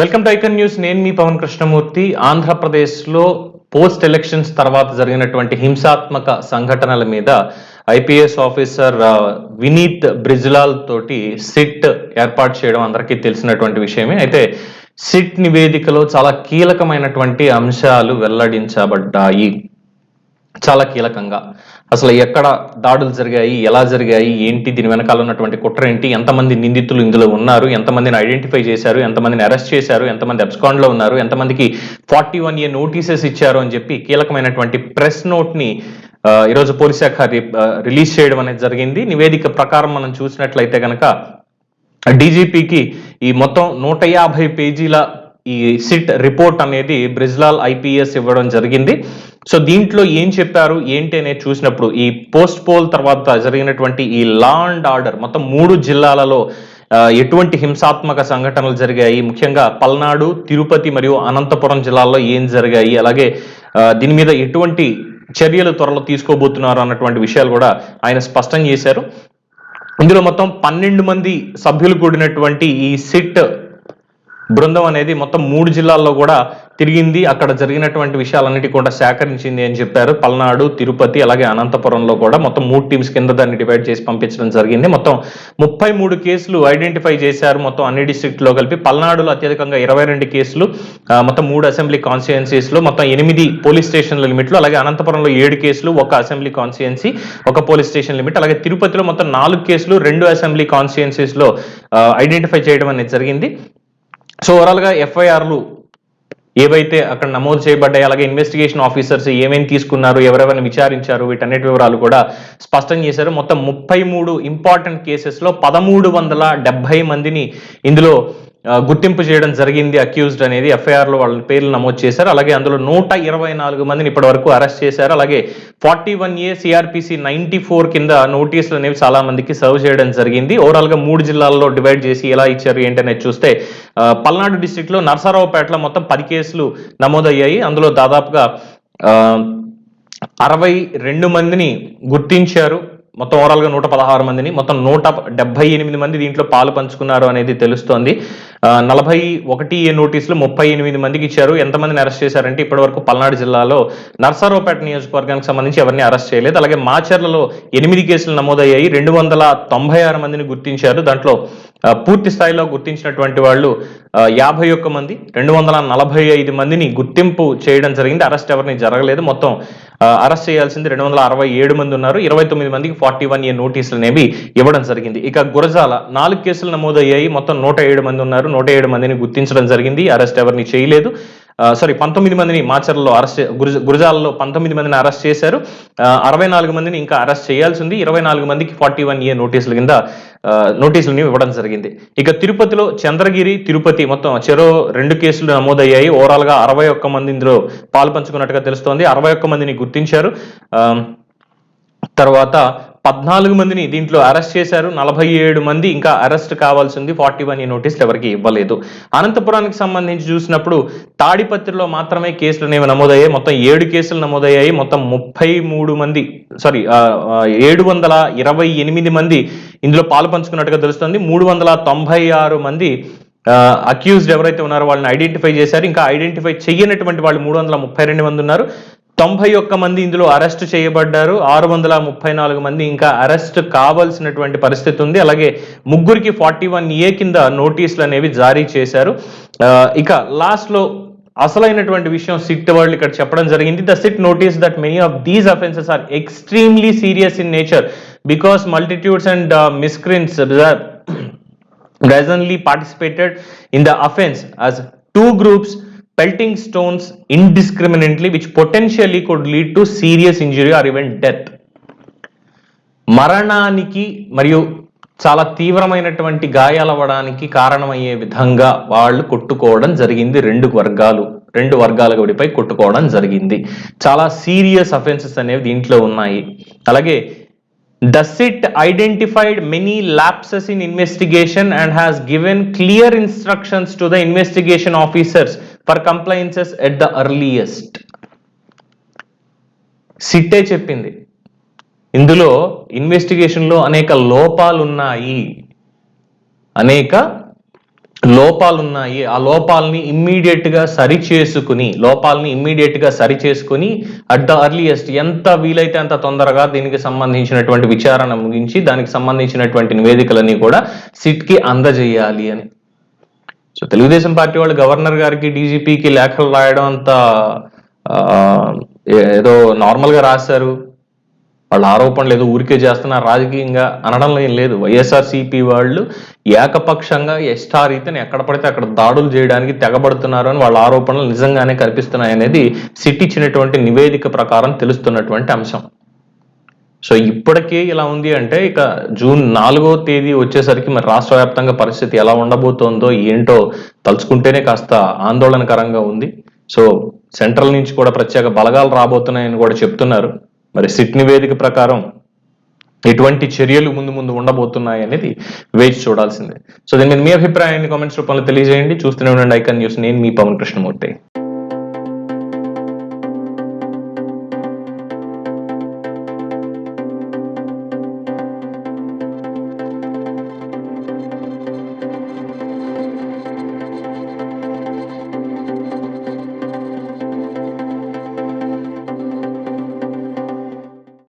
Welcome to icon news. నేను మీ పవన్ కృష్ణమూర్తి. ఆంధ్రప్రదేశ్లో post elections తర్వాత జరిగినటువంటి హింసాత్మక సంఘటనల మీద ఐపీఎస్ ఆఫీసర్ వినీత్ బ్రిజ్లాల్ తోటి సిట్ ఏర్పాటు చేయడం అందరికీ తెలిసినటువంటి విషయమే. అయితే సిట్ నివేదికలో చాలా కీలకమైనటువంటి అంశాలు వెల్లడించబడ్డాయి. చాలా కీలకంగా. అసలు ఎక్కడ దాడులు జరిగాయి ఎలా జరిగాయి ఏంటి దీని వెనకాల ఉన్నటువంటి కుట్ర ఏంటి ఎంతమంది నిందితులు ఇందులో ఉన్నారు ఎంతమందిని ఐడెంటిఫై చేశారు ఎంతమందిని అరెస్ట్ చేశారు ఎంతమంది అబ్స్కాండ్లో ఉన్నారు ఎంతమందికి ఫార్టీ వన్ ఏ నోటీసెస్ ఇచ్చారు అని చెప్పి కీలకమైనటువంటి ప్రెస్ నోట్ని ఈరోజు పోలీస్ శాఖ రిలీజ్ చేయడం అనేది జరిగింది. నివేదిక ప్రకారం మనం చూసినట్లయితే కనుక డీజీపీకి ఈ మొత్తం నూట యాభై పేజీల ఈ సిట్ రిపోర్ట్ అనేది బ్రిజ్లాల్ ఐపీఎస్ ఇవ్వడం జరిగింది. సో దీంట్లో ఏం చెప్పారు ఏంటి అనేది చూసినప్పుడు ఈ పోస్ట్ పోల్ తర్వాత జరిగినటువంటి ఈ లా అండ్ ఆర్డర్ మొత్తం మూడు జిల్లాలలో ఎటువంటి హింసాత్మక సంఘటనలు జరిగాయి. ముఖ్యంగా పల్నాడు తిరుపతి మరియు అనంతపురం జిల్లాల్లో ఏం జరిగాయి. అలాగే దీని మీద ఎటువంటి చర్యలు త్వరలో తీసుకోబోతున్నారు అన్నటువంటి విషయాలు కూడా ఆయన స్పష్టం చేశారు. ఇందులో మొత్తం పన్నెండు మంది సభ్యులు కూడినటువంటి ఈ సిట్ బృందం అనేది మొత్తం మూడు జిల్లాల్లో కూడా తిరిగింది. అక్కడ జరిగినటువంటి విషయాలన్నిటి కూడా సేకరించింది అని చెప్పారు. పల్నాడు తిరుపతి అలాగే అనంతపురంలో కూడా మొత్తం మూడు టీమ్స్ కింద దాన్ని డివైడ్ చేసి పంపించడం జరిగింది. మొత్తం ముప్పై మూడు కేసులు ఐడెంటిఫై చేశారు మొత్తం అన్ని డిస్ట్రిక్ట్లో కలిపి. పల్నాడులో అత్యధికంగా ఇరవై రెండు కేసులు మొత్తం మూడు అసెంబ్లీ కాన్స్టిట్యున్సీస్లో మొత్తం ఎనిమిది పోలీస్ స్టేషన్ల లిమిట్లు అలాగే అనంతపురంలో ఏడు కేసులు ఒక అసెంబ్లీ కాన్స్టిట్యున్సీ ఒక పోలీస్ స్టేషన్ లిమిట్ అలాగే తిరుపతిలో మొత్తం నాలుగు కేసులు రెండు అసెంబ్లీ కాన్స్టిట్యున్సీస్లో ఐడెంటిఫై చేయడం అనేది జరిగింది. సో ఓవరాల్గా ఎఫ్ఐఆర్లు ఏవైతే అక్కడ నమోదు చేయబడ్డాయి అలాగే ఇన్వెస్టిగేషన్ ఆఫీసర్స్ ఏమేమి తీసుకున్నారు ఎవరెవరిని విచారించారు వీటన్నిటి వివరాలు కూడా స్పష్టం చేశారు. మొత్తం ముప్పై మూడు ఇంపార్టెంట్ కేసెస్లో పదమూడు వందల డెబ్బై మందిని ఇందులో గుర్తింపు చేయడం జరిగింది అక్యూజ్డ్ అనేది ఎఫ్ఐఆర్లో వాళ్ళ పేర్లు నమోదు చేశారు. అలాగే అందులో నూట ఇరవై నాలుగు మందిని ఇప్పటి వరకు అరెస్ట్ చేశారు. అలాగే forty one A CrPC ninety four కింద నోటీసులు అనేవి చాలా మందికి సర్వ్ చేయడం జరిగింది. ఓవరాల్గా మూడు జిల్లాల్లో డివైడ్ చేసి ఎలా ఇచ్చారు ఏంటనేది చూస్తే పల్నాడు డిస్టిక్లో నర్సారావుపేటలో మొత్తం పది కేసులు నమోదయ్యాయి. అందులో దాదాపుగా అరవై రెండు మందిని గుర్తించారు. మొత్తం ఓవరాల్గా నూట పదహారు మందిని మొత్తం నూట డెబ్బై ఎనిమిది మంది దీంట్లో పాలు పంచుకున్నారు అనేది తెలుస్తోంది. ఆ, నలభై ఒకటి ఏ నోటీసులు ముప్పై ఎనిమిది మందికి ఇచ్చారు. ఎంతమందిని అరెస్ట్ చేశారంటే ఇప్పటివరకు పల్నాడు జిల్లాలో నర్సారావుపేట నియోజకవర్గానికి సంబంధించి ఎవరిని అరెస్ట్ చేయలేదు. అలాగే మాచర్లలో ఎనిమిది కేసులు నమోదయ్యాయి. రెండు వందల తొంభై ఆరు మందిని గుర్తించారు. దాంట్లో పూర్తి స్థాయిలో గుర్తించినటువంటి వాళ్ళు యాభై ఒక్క మంది రెండు వందల నలభై ఐదు మందిని గుర్తింపు చేయడం జరిగింది. అరెస్ట్ ఎవరిని జరగలేదు. మొత్తం అరెస్ట్ చేయాల్సింది రెండు వందల అరవై ఏడు మంది ఉన్నారు. ఇరవై తొమ్మిది మందికి ఫార్టీ వన్ ఏ నోటీసులు అనేవి ఇవ్వడం జరిగింది. ఇక గురజాల నాలుగు కేసులు నమోదయ్యాయి. మొత్తం నూట ఏడు మంది ఉన్నారు. నూట ఏడు మందిని గుర్తించడం జరిగింది. అరెస్ట్ ఎవరిని చేయలేదు. సారీ పంతొమ్మిది మందిని మాచర్లలో అరెస్ట్ గురజ గురజాలలో పంతొమ్మిది మందిని అరెస్ట్ చేశారు. ఆ, అరవై నాలుగు మందిని ఇంకా అరెస్ట్ చేయాల్సి ఉంది ఇరవై నాలుగు మందికి ఫార్టీ వన్ ఏ నోటీసుల కింద ఆ, ఇవ్వడం జరిగింది. ఇక తిరుపతిలో చంద్రగిరి తిరుపతి మొత్తం చెరో రెండు కేసులు నమోదయ్యాయి. ఓవరాల్గా అరవై ఒక్క మంది ఇందులో పాలు పంచుకున్నట్టుగా తెలుస్తోంది. అరవై ఒక్క మందిని గుర్తించారు. ఆ, తర్వాత పద్నాలుగు మందిని దీంట్లో అరెస్ట్ చేశారు. నలభై ఏడు మంది ఇంకా అరెస్ట్ కావాల్సి ఉంది ఫార్టీ వన్ ఈ నోటీసులు ఎవరికి ఇవ్వలేదు. అనంతపురానికి సంబంధించి చూసినప్పుడు తాడిపత్రిలో మాత్రమే కేసులు అనేవి నమోదయ్యాయి. మొత్తం ఏడు కేసులు నమోదయ్యాయి. మొత్తం ముప్పై మూడు మంది సారీ ఏడు వందల ఇరవై ఎనిమిది మంది ఇందులో పాలు పంచుకున్నట్టుగా తెలుస్తుంది. మూడు వందల తొంభై ఆరు మంది అక్యూజ్డ్ ఎవరైతే ఉన్నారో వాళ్ళని ఐడెంటిఫై చేశారు. ఇంకా ఐడెంటిఫై చేయనటువంటి వాళ్ళు మూడు వందల ముప్పై రెండు మంది ఉన్నారు. తొంభై ఒక్క మంది ఇందులో అరెస్ట్ చేయబడ్డారు. ఆరు వందల ముప్పై నాలుగు మంది ఇంకా అరెస్ట్ కావాల్సినటువంటి పరిస్థితి ఉంది. అలాగే ముగ్గురికి ఫార్టీ వన్ ఏ కింద నోటీసులు అనేవి జారీ చేశారు. ఇక లాస్ట్లో అసలైనటువంటి విషయం సిట్ వాళ్ళు ఇక్కడ చెప్పడం జరిగింది. The SIT notice that many of these offences are extremely serious in nature because multitudes and miscreants brazenly participated in the offence as two groups pelting stones indiscriminately, which potentially could lead to serious injury or even death మరణానికి మరియు చాలా తీవ్రమైనటువంటి గాయాలవ్వడానికి కారణమయ్యే విధంగా వాళ్ళు కొట్టుకోవడం జరిగింది రెండు వర్గాలు రెండు వర్గాల గుడిపై కొట్టుకోవడం జరిగింది చాలా సీరియస్ అఫెన్సెస్ అనేవి దీంట్లో ఉన్నాయి అలాగే the it identified many lapses in investigation and has given clear instructions to the investigation officers for compliances at the earliest. సిట్టే చెప్పింది. ఇందులో ఇన్వెస్టిగేషన్లో అనేక లోపాలు ఉన్నాయి అనేక లోపాలు ఉన్నాయి ఆ లోపాలని ఇమ్మీడియట్గా సరి చేసుకుని లోపాలని ఇమ్మీడియట్గా సరి చేసుకుని అట్ ద అర్లియస్ట్ ఎంత వీలైతే అంత తొందరగా దీనికి సంబంధించినటువంటి విచారణ ముగించి దానికి సంబంధించినటువంటి నివేదికలన్నీ కూడా సిట్కి అందజేయాలి అని. సో తెలుగుదేశం పార్టీ వాళ్ళు గవర్నర్ గారికి డీజీపీకి లేఖలు రాయడం అంత ఏదో నార్మల్గా రాశారు. వాళ్ళ ఆరోపణలు ఏదో ఊరికే చేస్తున్నారు రాజకీయంగా అనడంలో ఏం లేదు. వైఎస్ఆర్సీపీ వాళ్ళు ఏకపక్షంగా ఎస్టారీతని ఎక్కడ పడితే అక్కడ దాడులు చేయడానికి తెగబడుతున్నారు అని వాళ్ళ ఆరోపణలు నిజంగానే కనిపిస్తున్నాయనేది సిట్ ఇచ్చినటువంటి నివేదిక ప్రకారం తెలుస్తున్నటువంటి అంశం. సో ఇప్పటికే ఇలా ఉంది అంటే ఇక జూన్ నాలుగో తేదీ వచ్చేసరికి మరి రాష్ట్ర వ్యాప్తంగా పరిస్థితి ఎలా ఉండబోతోందో ఏంటో తలుచుకుంటేనే కాస్త ఆందోళనకరంగా ఉంది. సో సెంట్రల్ నుంచి కూడా ప్రత్యేక బలగాలు రాబోతున్నాయని కూడా చెప్తున్నారు. మరి సిట్ నివేదిక ప్రకారం ఎటువంటి చర్యలు ముందు ముందు ఉండబోతున్నాయి అనేది వేచి చూడాల్సిందే. సో దీని మీద మీ అభిప్రాయాన్ని కామెంట్స్ రూపంలో తెలియజేయండి. చూస్తూనే ఉండండి ఐకన్ న్యూస్. నేను మీ పవన్ కృష్ణమూర్తి.